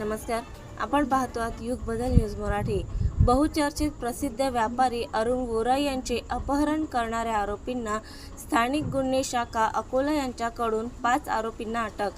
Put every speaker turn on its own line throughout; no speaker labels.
नमस्कार. आपण पाहतो आहात युग बदल न्यूज मराठी. बहुचर्चित प्रसिद्ध व्यापारी अरुण वोरा यांचे अपहरण करणाऱ्या आरोपींना स्थानिक गुन्हे शाखा अकोला यांच्याकडून पाच आरोपींना अटक.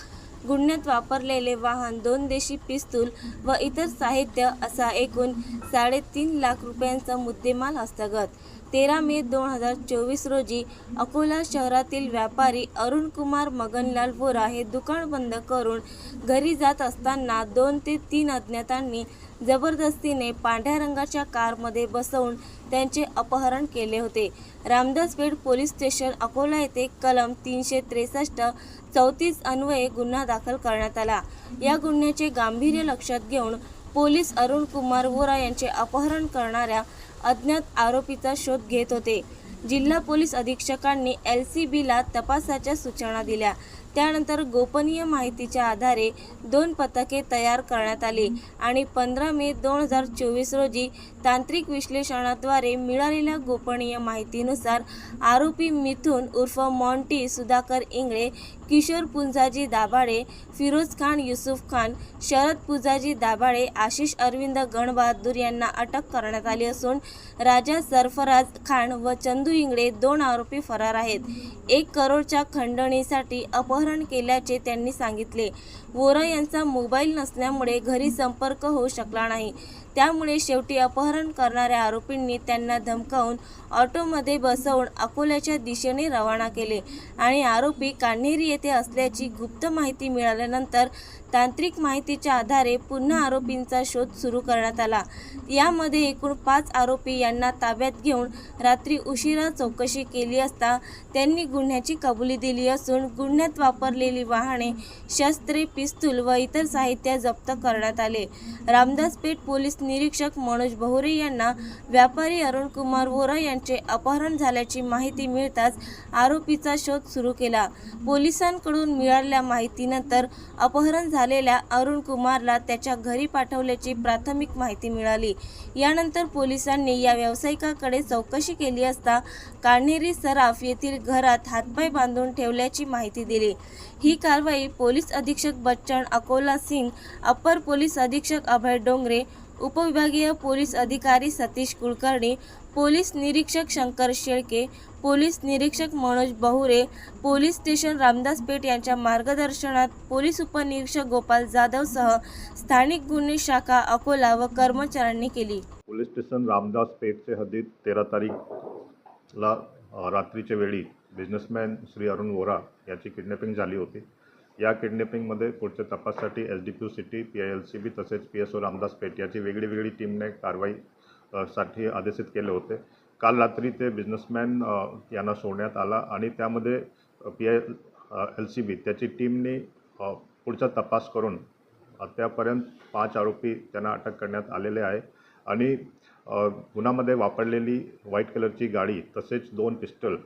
गुन्ह्यात वापरलेले वाहन दोन देशी पिस्तूल व इतर साहित्य असा एकूण साडेतीन लाख रुपयांचा मुद्देमाल हस्तगत. तेरा मे दोन हजार चोवीस रोजी अकोला शहरातील व्यापारी अरुण कुमार मगनलाल वोरा हे दुकान बंद करून घरी जात असताना दोन ते तीन अज्ञातांनी जबरदस्तीने पांढऱ्या रंगाच्या कारमध्ये बसवून त्यांचे अपहरण केले होते. रामदासपेठ पोलीस स्टेशन अकोला येथे कलम तीनशे त्रेसष्ट चौतीस अन्वये गुन्हा दाखल करण्यात आला. या गुन्ह्याचे गांभीर्य लक्षात घेऊन पोलीस अरुण कुमार वोरा यांचे अपहरण करणाऱ्या अज्ञात आरोपीचा शोध घेत होते. जिल्हा पोलीस अधीक्षकांनी एल सी बीला तपासाच्या सूचना दिल्या. त्यानंतर गोपनीय माहितीच्या आधारे दोन पथके तयार करण्यात आली आणि पंधरा मे दोन हजार चोवीस रोजी तांत्रिक विश्लेषणाद्वारे मिळालेल्या गोपनीय माहितीनुसार आरोपी मिथून उर्फ मॉन्टी सुधाकर इंगळे किशोर पुंजाजी दाभाडे फिरोज खान युसुफ खान शरद पुजाजी दाभाडे आशिष अरविंद गणबहादूर यांना अटक करण्यात आली असून राजा सरफराज खान व चंदू इंगळे दोन आरोपी फरार आहेत. एक करोडच्या खंडणीसाठी अपहरण केल्याचे त्यांनी सांगितले. वोरा यांचा मोबाईल नसल्यामुळे घरी संपर्क होऊ शकला नाही. त्यामुळे शेवटी अपहरण करणाऱ्या आरोपींनी त्यांना धमकावून ऑटोमध्ये बसवून अकोल्याच्या दिशेने रवाना केले आणि आरोपी कान्हेरी येथे असल्याची गुप्त माहिती मिळाल्यानंतर तांत्रिक माहितीच्या आधारे पुन्हा आरोपींचा शोध सुरू करण्यात आला. यामध्ये एकूण पाच आरोपी यांना ताब्यात घेऊन रात्री उशिरा चौकशी केली असता त्यांनी गुन्ह्याची कबुली दिली असून गुन्ह्यात वापरलेली वाहने शस्त्रे पिस्तूल व इतर साहित्य जप्त करण्यात आले. रामदासपेठ पोलीस निरीक्षक मनोज बहुरे यांना व्यापारी अरुण कुमार वोरा यांचे अपहरण झाल्याची माहिती मिळताच आरोपीचा शोध सुरू केला. पोलिसांकडून मिळालेल्या माहितीनंतर अपहरण झालेल्या अरुण कुमारला त्याच्या घरी पाठवल्याची प्राथमिक माहिती मिळाली. यानंतर पोलिसांनी या व्यावसायिकाकडे चौकशी केली असता कान्हेरी सराफ येथील घरात हातपाय बांधून ठेवल्याची माहिती दिली. ही कारवाई पोलीस अधीक्षक बच्चन अकोला सिंग अप्पर पोलीस अधीक्षक अभय डोंगरे उपविभागीय पोलीस अधिकारी सतीश कुलकर्णी पोलीस निरीक्षक शंकर शेळके पोलीस निरीक्षक मनोज बहुरे पोलीस स्टेशन रामदास पेठ यांच्या मार्गदर्शनात पोलीस उपनिरीक्षक गोपाल जाधवसह स्थानिक गुन्हे शाखा अकोला व कर्मचाऱ्यांनी केली.
पोलीस स्टेशन रामदास पेठचे हद्दीत तेरा तारीख ला रात्रीच्या वेळी बिझनेसमॅन श्री अरुण वोरा याची किडनॅपिंग झाली होती. या किडनॅपिंगमध्ये पुढच्या तपाससाठी S D P city P I L C B तसेच P S O Ramdas Peth याची वेगळी वेगळी टीमने कारवाई साठी आदेशित केले होते. काल रात्री ते बिझनेसमॅन यांना सोडण्यात आला आणि त्यामध्ये P I L C B त्याची टीमने पुढचा तपास करून आत्तापर्यंत पाच आरोपी त्यांना अटक करण्यात आलेले आहे. आणि गुन्ह्यामध्ये वापरलेली व्हाईट कलरची गाडी तसेच दोन पिस्टल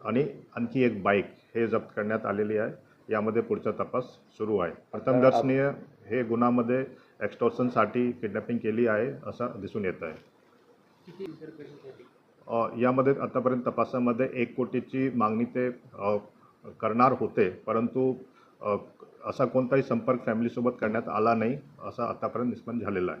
आणि आणखी एक बाईक हे जप्त करण्यात आलेली आहे. यामध्ये पुढचा तपास सुरू आहे. प्रथमदर्शनीय हे गुन्ह्यामध्ये एक्स्टॉर्शनसाठी किडनॅपिंग केली आहे असं दिसून येत आहे. यामध्ये आतापर्यंत तपासामध्ये एक कोटीची मागणी ते करणार होते परंतु असा कोणताही संपर्क फॅमिलीसोबत करण्यात आला नाही असा आतापर्यंत निष्पन्न झालेला आहे.